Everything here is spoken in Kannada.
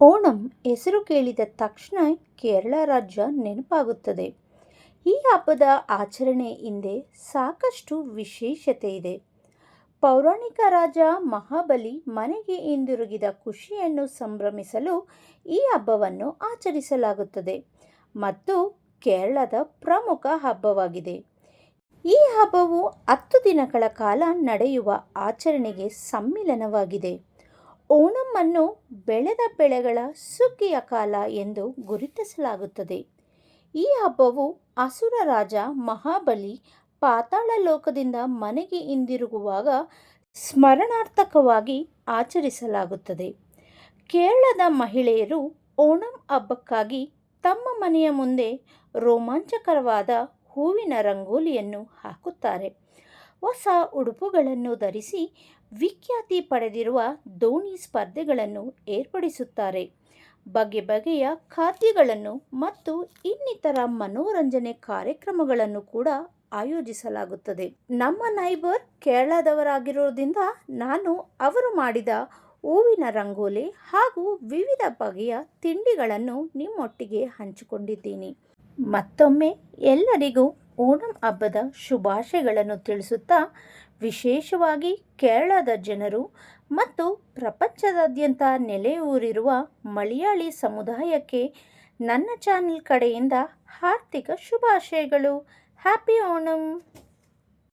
ಓಣಂ ಹೆಸರು ಕೇಳಿದ ತಕ್ಷಣ ಕೇರಳ ರಾಜ್ಯ ನೆನಪಾಗುತ್ತದೆ. ಈ ಹಬ್ಬದ ಆಚರಣೆ ಹಿಂದೆ ಸಾಕಷ್ಟು ವಿಶೇಷತೆ ಇದೆ. ಪೌರಾಣಿಕ ರಾಜ ಮಹಾಬಲಿ ಮನೆಗೆ ಹಿಂದಿರುಗಿದ ಖುಷಿಯನ್ನು ಸಂಭ್ರಮಿಸಲು ಈ ಹಬ್ಬವನ್ನು ಆಚರಿಸಲಾಗುತ್ತದೆ ಮತ್ತು ಕೇರಳದ ಪ್ರಮುಖ ಹಬ್ಬವಾಗಿದೆ. ಈ ಹಬ್ಬವು ಹತ್ತು ದಿನಗಳ ಕಾಲ ನಡೆಯುವ ಆಚರಣೆಗೆ ಸಮ್ಮಿಲನವಾಗಿದೆ. ಓಣಂನ್ನು ಬೆಳೆದ ಬೆಳೆಗಳ ಸುಗ್ಗಿಯ ಕಾಲ ಎಂದು ಗುರುತಿಸಲಾಗುತ್ತದೆ. ಈ ಹಬ್ಬವು ಅಸುರ ರಾಜ ಮಹಾಬಲಿ ಪಾತಾಳ ಲೋಕದಿಂದ ಮನೆಗೆ ಹಿಂದಿರುಗುವಾಗ ಸ್ಮರಣಾರ್ಥಕವಾಗಿ ಆಚರಿಸಲಾಗುತ್ತದೆ. ಕೇರಳದ ಮಹಿಳೆಯರು ಓಣಂ ಹಬ್ಬಕ್ಕಾಗಿ ತಮ್ಮ ಮನೆಯ ಮುಂದೆ ರೋಮಾಂಚಕರವಾದ ಹೂವಿನ ರಂಗೋಲಿಯನ್ನು ಹಾಕುತ್ತಾರೆ. ಹೊಸ ಉಡುಪುಗಳನ್ನು ಧರಿಸಿ ವಿಖ್ಯಾತಿ ಪಡೆದಿರುವ ದೋಣಿ ಸ್ಪರ್ಧೆಗಳನ್ನು ಏರ್ಪಡಿಸುತ್ತಾರೆ. ಬಗೆ ಬಗೆಯ ಖಾದ್ಯಗಳನ್ನು ಮತ್ತು ಇನ್ನಿತರ ಮನೋರಂಜನೆ ಕಾರ್ಯಕ್ರಮಗಳನ್ನು ಕೂಡ ಆಯೋಜಿಸಲಾಗುತ್ತದೆ. ನಮ್ಮ ನೈಬರ್ ಕೇರಳದವರಾಗಿರೋದ್ರಿಂದ ನಾನು ಅವರು ಮಾಡಿದ ಹೂವಿನ ರಂಗೋಲಿ ಹಾಗೂ ವಿವಿಧ ಬಗೆಯ ತಿಂಡಿಗಳನ್ನು ನಿಮ್ಮೊಟ್ಟಿಗೆ ಹಂಚಿಕೊಂಡಿದ್ದೀನಿ. ಮತ್ತೊಮ್ಮೆ ಎಲ್ಲರಿಗೂ ಓಣಂ ಹಬ್ಬದ ಶುಭಾಶಯಗಳನ್ನು ತಿಳಿಸುತ್ತಾ ವಿಶೇಷವಾಗಿ ಕೇರಳದ ಜನರು ಮತ್ತು ಪ್ರಪಂಚದಾದ್ಯಂತ ನೆಲೆಯೂರಿರುವ ಮಲಯಾಳಿ ಸಮುದಾಯಕ್ಕೆ ನನ್ನ ಚಾನೆಲ್ ಕಡೆಯಿಂದ ಆರ್ಥಿಕ ಶುಭಾಶಯಗಳು. ಹ್ಯಾಪಿ ಓಣಂ.